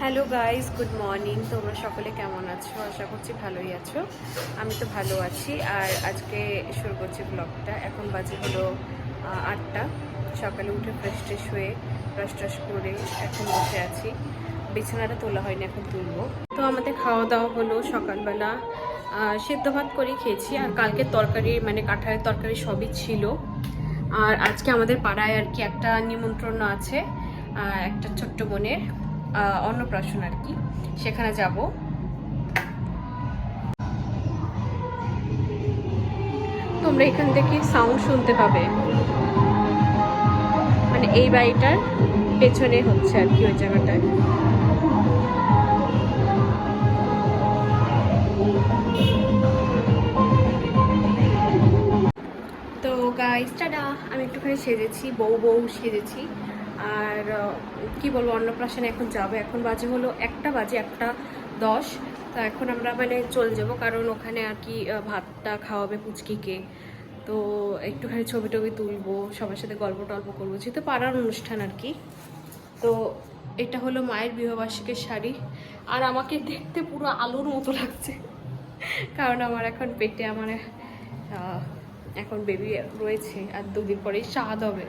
Hello guys good morning তোমরা সকলে কেমন আছো? আশা করছি ভালোই আছো। আমি তো ভালো আছি। আর আজকে শুরু করছি ব্লগটা এখন বাজে হলো আটটা। সকালে উঠে ফ্রেশ ট্রেশ হয়ে ব্রাশ ট্রাশ করে এখন বসে আছি। বিছানাটা তোলা হয়নি, এখন তুলবো। তো আমাদের খাওয়া দাওয়া হলো সকালবেলা। সেদ্ধ ভাত করে খেয়েছি। আর কালকে তরকারি মানে কাঁঠালের তরকারি সবই ছিল। আর আজকে আমাদের পাড়ায় আর কি একটা নিমন্ত্রণ আছে একটা ছোট্ট বোনের। অন্নপ্রাশন আর কি। সেখানে যাব। তোমরা এখান থেকে সাউন্ড শুনতে পাবে। মানে এই বাড়িটার পেছনে হচ্ছে আর কি ওই জায়গাটায়। তো আমি একটুখানি সেজেছি, বউ বউ সেজেছি। আর কি বলব, অন্নপ্রাশনে এখন যাব। এখন বাজে হলো একটা বাজে একটা দশ। তো এখন আমরা মানে চলে যাব, কারণ ওখানে আর কি ভাতটা খাওয়াবে পুচকিকে। তো একটুখানি ছবি টবি তুলবো, সবার সাথে গল্প টল্প করব, যেহেতু পাড়ার অনুষ্ঠান আর কি। তো এটা হলো মায়ের বিবাহবার্ষিকের শাড়ি। আর আমাকে দেখতে পুরো আলোর মতো লাগছে, কারণ আমার এখন পেটে আমার এখন বেবি রয়েছে, আর দুদিন পরেই স্বাদ হবে।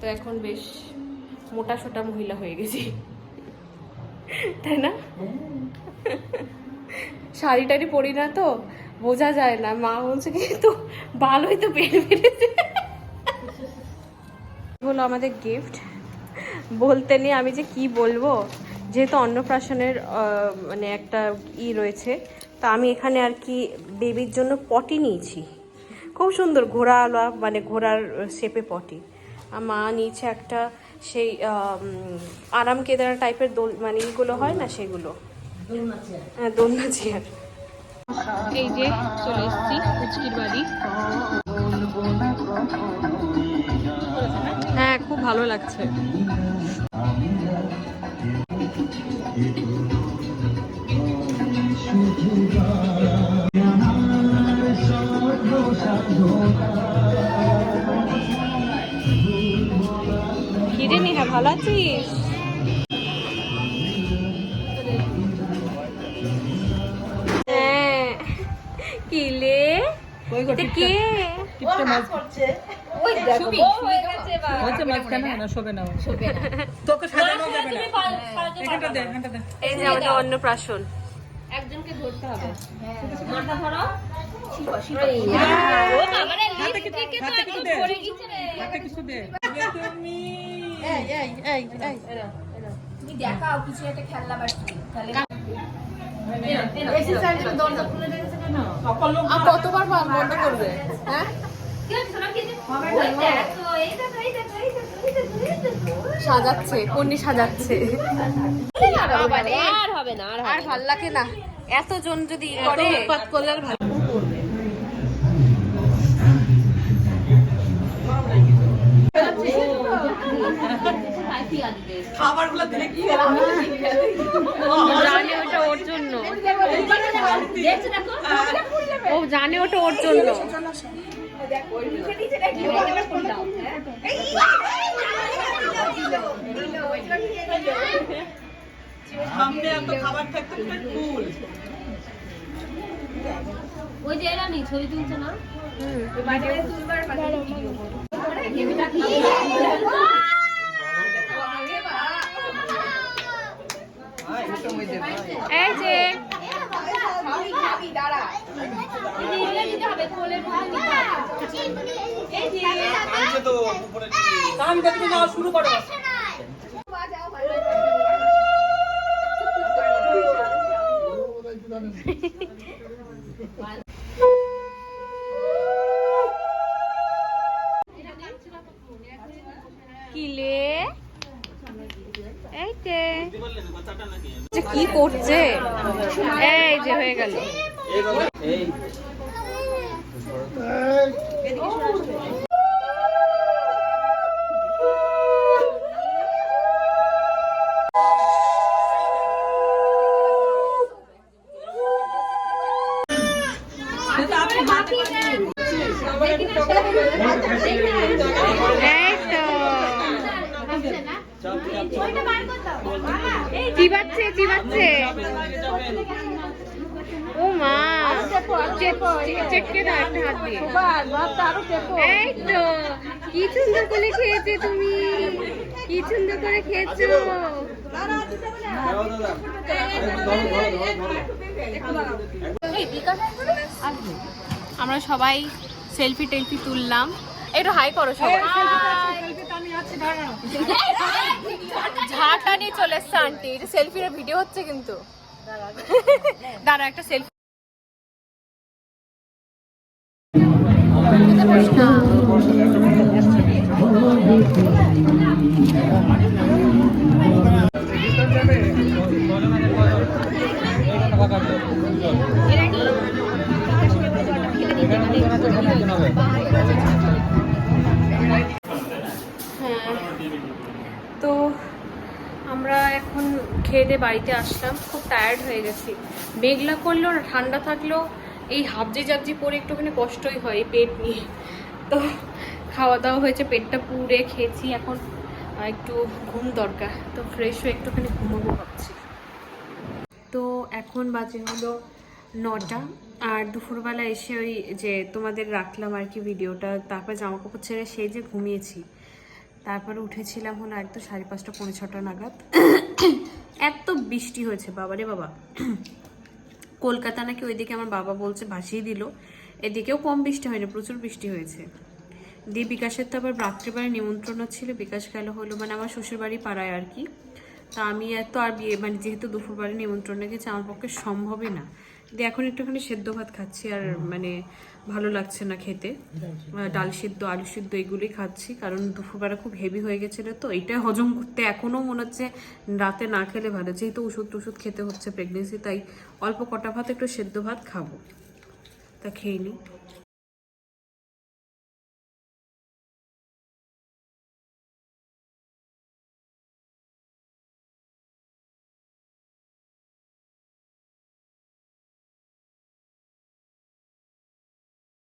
তো এখন বেশ মোটা সোটা মহিলা হয়ে গেছি। তাই না? শাড়ি টাড়ি পরি না তো, বোঝা যায় না। মা বলছে কিন্তু ভালোই তো পেট বেড়েছে হলো আমাদের গিফট বলতে নিয়ে আমি যে কি বলব, যেহেতু অন্নপ্রাশনের মানে একটা ই রয়েছে, তা আমি এখানে আর কি বেবির জন্য পটি নিয়েছি। খুব সুন্দর ঘোড়াওয়ালা মানে ঘোড়ার শেপে পটি মা নিয়েছে একটা সেই আরাম কেদারা টাইপের দোল মানে ইগুলো হয় না সেগুলো? হ্যাঁ দোলনা চেয়ার। এই যে চলে এসেছি কুচকির বাড়ি। হ্যাঁ খুব ভালো লাগছে। ভালো আছিস? হ্যাঁ। কিলে কে? হয়েছে মাঝখানে না শোবে না ও। তোকে সাজানো যাবে না। এখানটা দে এখানটা দে। এই যে আমাদের অন্নপ্রাশন। হাতে কিছু হাতে কিছু দে। হাতে কিছু দে। তুমি কতবার বন্ধ করবে হ্যাঁ সাজাচ্ছে কন্যা সাজাচ্ছে আর হবে না। আর ভালো লাগে না। এতজন যদি করে উৎপাত করলে আর খাবারগুলো দিলে কি জানে ওটা ওর জন্য ও জানে ওটা ওর জন্য সামনে এত খাবার থাকতে ফুল ওই যে এরা নেই ছবি তুলছে না এই শুরু করো কিলে এই যে যে কি করছে? এই যে হয়ে গেল। এই তো। কি চিবাচ্ছে চিবাচ্ছে ও মা চেটকে দাও একটা হাত দিয়ে। এই তো কি সুন্দর করে খেয়েছে তুমি কি সুন্দর করে খেয়েছো। আমরা সবাই সেলফি টেলফি তুললাম। একটু হাই করো সবাই। ঝাঁটা নিয়ে চলে এসছে আন্টি এটা সেলফির ভিডিও হচ্ছে কিন্তু। দাঁড়া একটা সেলফি এখন খেয়ে দিয়ে বাড়িতে আসলাম। খুব টায়ার্ড হয়ে গেছি। মেঘলা করলেও না ঠান্ডা থাকলেও এই হাবজি জাবজি পরে একটুখানি কষ্টই হয় এই পেট নিয়ে। তো খাওয়া দাওয়া হয়েছে, পেটটা পুড়ে খেয়েছি। এখন একটু ঘুম দরকার। তো ফ্রেশ হয়ে একটুখানি ঘুমাবো ভাবছি। তো এখন বাজে হলো নটা। আর দুপুরবেলা এসে ওই যে তোমাদের রাখলাম আর কি ভিডিওটা, তারপর জামা কাপড় ছেড়ে সেই যে ঘুমিয়েছি। তারপরে উঠেছিলাম হলো একদম সাড়ে পাঁচটা, পৌনে ছটা নাগাদ। এত বৃষ্টি হয়েছে বাবারে বাবা। কলকাতা নাকি ওইদিকে আমার বাবা বলছে ভাসিয়ে দিল। এদিকেও কম বৃষ্টি হয়নি, প্রচুর বৃষ্টি হয়েছে। দিয়ে বিকাশের তো আবার রাত্রিবেলায় নিমন্ত্রণ ছিল, বিকাশ গেল হলো মানে আমার শ্বশুরবাড়ি পাড়ায় আর কি। তা আমি এত আর বিয়ে মানে যেহেতু দুপুরবারে নিমন্ত্রণে গেছে আমার পক্ষে সম্ভবই না। দিয়ে এখন একটুখানি সেদ্ধ ভাত খাচ্ছি আর মানে ভালো লাগছে না খেতে। ডাল সিদ্ধ আলু সিদ্ধ এগুলোই খাচ্ছি কারণ দুপুরবেলা খুব হেভি হয়ে গেছিল তো এটা হজম করতে এখনও মনে হচ্ছে রাতে না খেলে ভালো যেহেতু ওষুধ টষুধ খেতে হচ্ছে প্রেগনেন্সি তাই অল্প কটা ভাত একটু সেদ্ধ ভাত খাব। তা খেয়ে নিই।